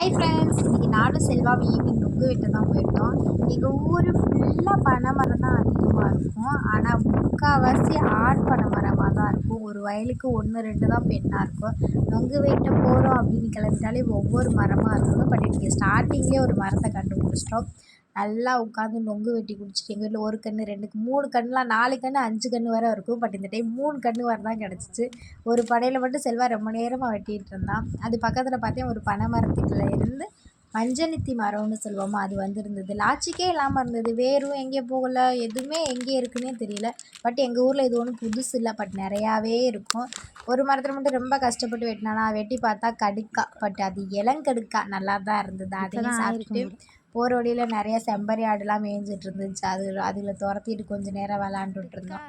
Hi friends இன்றைக்கி நானும் செல்வாவை evening நொங்கு விட்டு தான் போயிருந்தோம் எங்கள் ஊர் ஃபுல்லாக பனை மரம் தான் அதிகமாக இருக்கும். ஆனால் முக்கால்வாசி ஆண் பனை மரமாக தான் இருக்கும். ஒரு வயலுக்கு ஒன்று ரெண்டு தான் பெண்ணாக இருக்கும். நொங்கு வெட்ட போகிறோம் அப்படின்னு கிளம்பிட்டாலே ஒவ்வொரு மரமாக இருக்கும் பட் இன்றைக்கி ஸ்டார்டிங்லேயே ஒரு மரத்தை கண்டுபிடிச்சிட்டோம். நல்லா உட்காந்து நொங்கு வெட்டி குடிச்சிட்டு எங்கள் வீட்டில் ஒரு கன்று ரெண்டுக்கு மூணு கன்றுலாம் நாலு கன்று அஞ்சு கன்று வரை இருக்கும். பட் இந்த டைம் மூணு கன்று வரை தான் கிடச்சிச்சு. ஒரு படையில் மட்டும் செல்வா ரொம்ப நேரமாக வெட்டிகிட்டு இருந்தான் அது பக்கத்தில் பார்த்தேன் ஒரு பனை மரத்துக்குள்ள இருந்து மஞ்சனித்தி மரம்னு சொல்லுவோமா அது வந்திருந்தது. லாச்சிக்கே இல்லாமல் இருந்தது. வேரும் எங்கே போகல எதுவுமே எங்கே இருக்குன்னே தெரியல. பட் எங்கள் ஊரில் இது ஒன்றும் புதுசு இல்லை. பட் நிறையாவே இருக்கும். ஒரு மரத்தில் மட்டும் ரொம்ப கஷ்டப்பட்டு வெட்டினானா வெட்டி பார்த்தா கடுக்கா. பட் அது இளங்கடுக்கா. நல்லா தான் இருந்தது. அதையும் சாப்பிட்டுட்டு போகிற வழியில் நிறைய செம்பரி ஆடுலாம் மேய்ஞ்சிட்டு இருந்துச்சு அது அதில் துரத்திட்டு கொஞ்சம் நேரம் விளாண்டுட்டு இருந்தோம்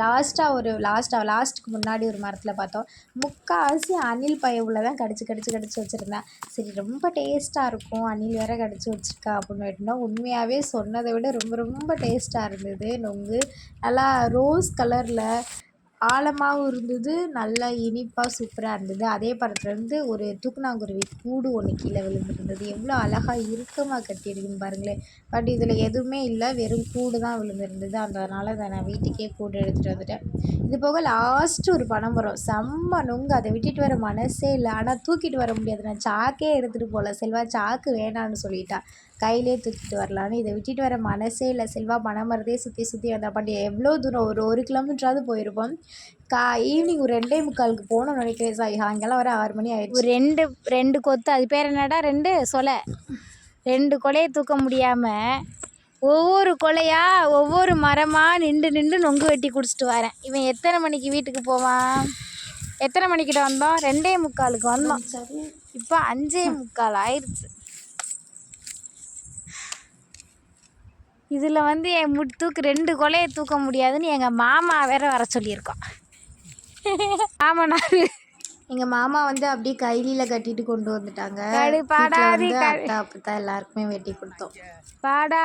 லாஸ்ட்டாக ஒரு லாஸ்ட்டாக லாஸ்ட்டுக்கு முன்னாடி ஒரு மரத்தில் பார்த்தோம். முக்கால்வாசி அணில் பயவுல தான் கடிச்சு கடிச்சு கடிச்சு வச்சுருந்தேன் சரி ரொம்ப டேஸ்ட்டாக இருக்கும். அணில் வேற கடிச்சு வச்சிருக்கா அப்படின்னு வெட்டினோம் உண்மையாகவே சொன்னதை விட ரொம்ப ரொம்ப டேஸ்ட்டாக இருந்தது. நொங்கு நல்லா ரோஸ் கலரில் ஆழமாகவும் இருந்தது நல்லா இனிப்பாக சூப்பராக இருந்தது. அதே படத்துலேருந்து ஒரு தூக்கணாங்குருவி கூடு ஒன்று கீழே விழுந்துருந்தது. எவ்வளோ அழகாக இறுக்கமாக கட்டியிருக்குன்னு பாருங்களேன். பட் இதில் எதுவுமே இல்லை வெறும் கூடு தான் விழுந்துருந்தது. அதனால் அதை நான் வீட்டுக்கே கூடு எடுத்துகிட்டு வந்துட்டேன். இது போக லாஸ்ட்டு ஒரு பனை வரும். செம்ம நொங்கு. அதை விட்டுட்டு வர மனசே இல்லை. ஆனால் தூக்கிட்டு வர முடியாது. நான் சாக்கே எடுத்துகிட்டு போகல செல்வா சாக்கு வேணான்னு சொல்லிட்டா. கையிலே தூக்கிட்டு வரலான்னு. இதை விட்டுட்டு வர மனசே இல்லை. செல்வா பனை மரத்தையே சுற்றி சுற்றி வந்தால் பட் எவ்வளோ தூரம்? ஒரு ஒரு கிலோமீட்டராவது போயிருப்போம். கா ஈவினிங் ஒரு ரெண்டே முக்காலுக்கு போகணும்னு நினைக்கிறேன் சாய். சாயங்காலம் வர ஆறு மணி ஆயிடுச்சு. ஒரு ரெண்டு ரெண்டு கொத்து அது பேர் என்னடா? ரெண்டு சொலை. ரெண்டு கொலையை தூக்க முடியாமல் ஒவ்வொரு கொலையா ஒவ்வொரு மரமாக நின்று நின்று நொங்கு வெட்டி குடிச்சிட்டு வரேன். இவன் எத்தனை மணிக்கு வீட்டுக்கு போவான்? எத்தனை மணிக்கிட்ட வந்தோம் ரெண்டே முக்காலுக்கு வந்தோம் இப்போ அஞ்சே முக்கால் ஆயிடுச்சு. இதில் வந்து என் முடி தூக்கு ரெண்டு கொலையை தூக்க முடியாதுன்னு எங்கள் மாமா வேற வர சொல்லியிருக்கோம் மாமனார் எங்கள் மாமா வந்து அப்படியே கைலியில் கட்டிட்டு கொண்டு வந்துட்டாங்க. அப்பத்தா எல்லாருக்குமே வெட்டி கொடுத்தோம். பாடா